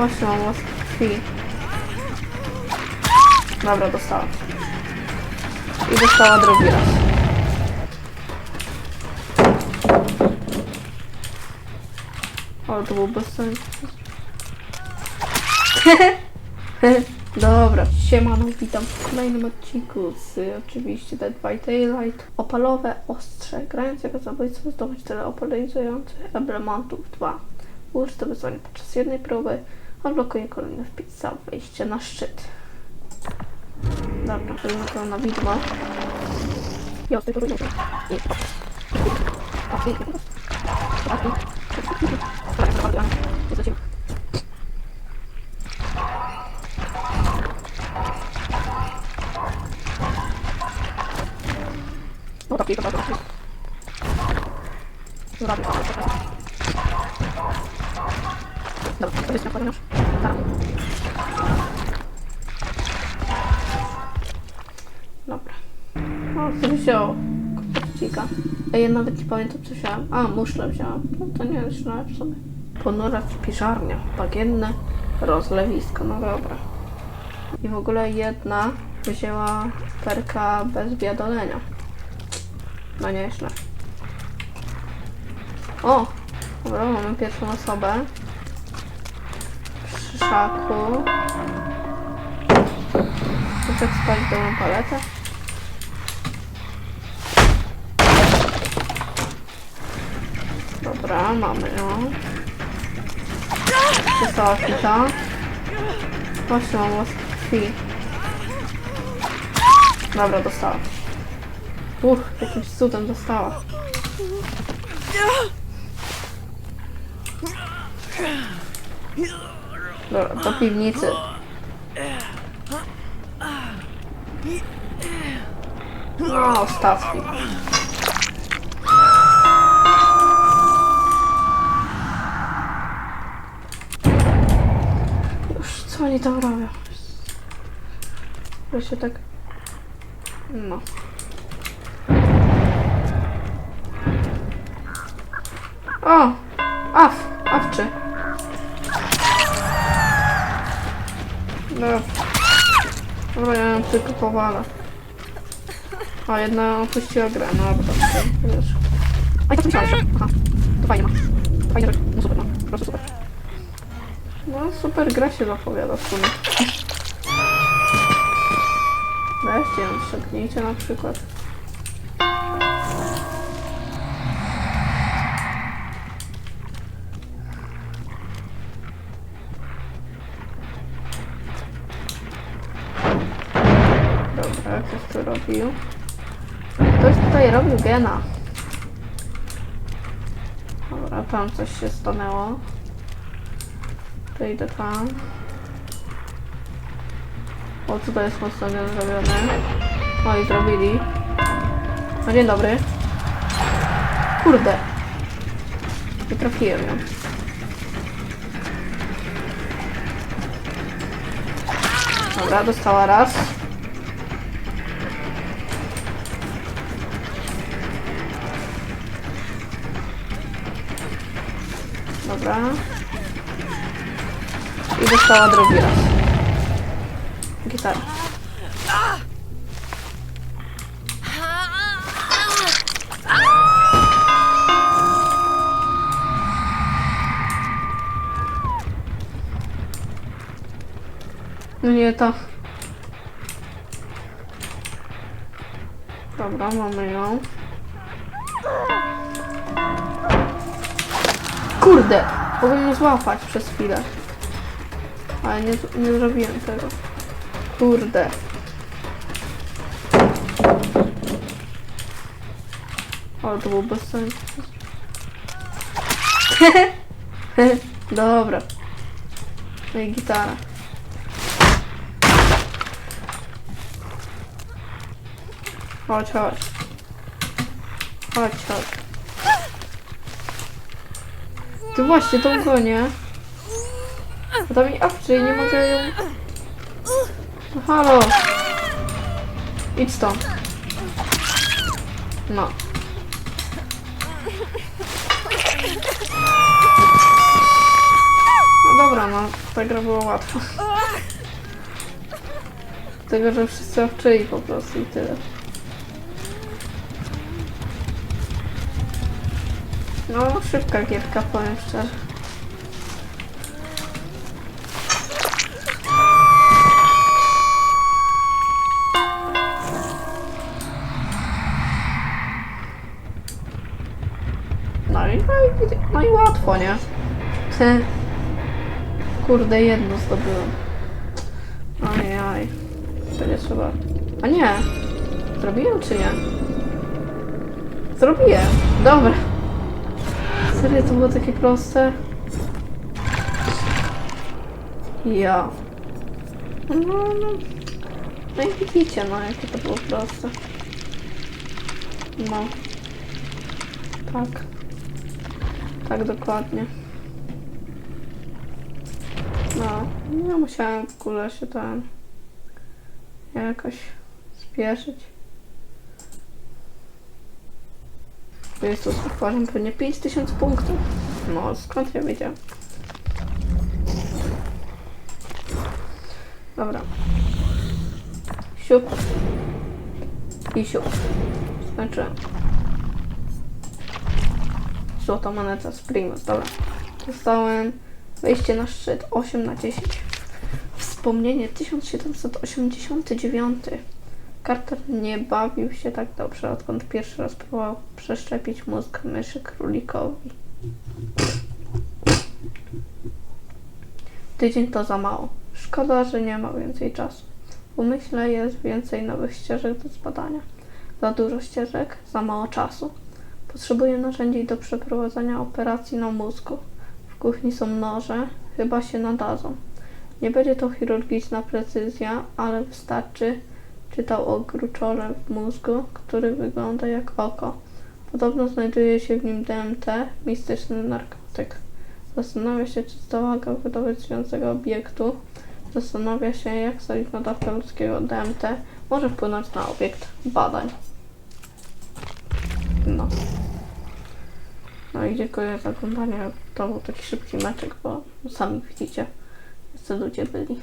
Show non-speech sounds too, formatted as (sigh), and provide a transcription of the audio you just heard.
Właśnie mam was krwi. Dobra, dostała. I dostała drugi raz. Ale to było bez sensu. (laughs) Dobra, siemano, witam w kolejnym odcinku z oczywiście Dead by Daylight. Opalowe ostrze. Grając jako zabójstwo zdobyć tyle opalizujących emblementów 2. Ułóż to wyzwanie podczas jednej próby. Odblokuje kolejny wpis za wejście na szczyt. Dobra, to to na widmo. Tego wyjdę. Nie. No tak, tak, tak. Zrobię to, Dobra, to jest na już. Tak. Dobra. O, co wziął? Kopcika. Ja nawet nie pamiętam co wziąłem. A, muszle wziąłem. No to nie w sobie. Ponura piżarnia. Bagienne rozlewisko. No dobra. I w ogóle jedna wzięła perka bez biadolenia. No nieźle. O! Dobra, mamy pierwszą osobę. Przy szaku. Chcę tak spać dobrą paletę. Dobra, mamy ją. Została fita. Właśnie mam was krwi. Dobra, dostała. Uch, jakimś cudem dostała. Dobra, do piwnicy. No, stawki. Już, co oni tam robią? Wreszcie tak... No. O! Af! Awczy. No. Dobra, ja ją tylko powalę. A, jedna opuściła grę, no dobra, to wiesz. A i to co myślałeś? Aha, to fajnie ma. Fajnie, że... No super, no. Po prostu super. No, super gra się zapowiada w sumie. Weźcie ją, strzepnijcie na przykład. Dobra, ktoś tu robił. Ktoś tutaj robił gena. Dobra, tam coś się stanęło. To idę tam. O, tutaj jest mocno nie zrobione. No i zrobili. No dzień dobry. Kurde. Nie trafiłem ją. Dobra, dostała raz. Dobra. I dostała drugi raz. Gitara. No nie to. Dobra, mamy ją. Kurde! Mogłem ją złapać przez chwilę. Ale nie, nie zrobiłem tego. Kurde. Ale to było bez sensu. (laughs) Dobra. No i gitara. Chodź, chodź. Chodź, chodź. Ty właśnie tą gonię. A tam mi awczy, nie mogę ją... No halo. Idź stąd. No. No dobra, no ta gra była łatwa. Tego, że wszyscy owczyli po prostu i tyle. No, szybka gierka, powiem szczerze. No i, no i, no i łatwo, nie? Ty. Kurde, jedno zdobyłem. Ajaj. Będzie trzeba... A nie! Zrobiłem czy nie? Zrobiłem. Dobra. Serio to było takie proste? Ja. No, no. No i widzicie, no, jakie to było proste. No. Tak. Tak, dokładnie. No, ja musiałem w ogóle się tam jakoś spieszyć. Jest to uważam pewnie 5000 punktów. No, skąd ja wiedziałem? Dobra. Siup. I siup. Skończyłem. Złota moneta z Primus, dobra. Dostałem wejście na szczyt 8 na 10. Wspomnienie 1789. Carter nie bawił się tak dobrze, odkąd pierwszy raz próbował przeszczepić mózg myszy królikowi. Tydzień to za mało. Szkoda, że nie ma więcej czasu. W umyśle jest więcej nowych ścieżek do zbadania. Za dużo ścieżek, za mało czasu. Potrzebuję narzędzi do przeprowadzenia operacji na mózgu. W kuchni są noże, chyba się nadadzą. Nie będzie to chirurgiczna precyzja, ale wystarczy. Czytał o gruczole w mózgu, który wygląda jak oko. Podobno znajduje się w nim DMT, mistyczny narkotyk. Zastanawia się, czy zawaga wydobytującego obiektu. Zastanawia się, jak solidna dawka ludzkiego DMT może wpłynąć na obiekt badań. No. No i dziękuję za oglądanie. To był taki szybki meczek, bo sami widzicie, jacy ludzie byli.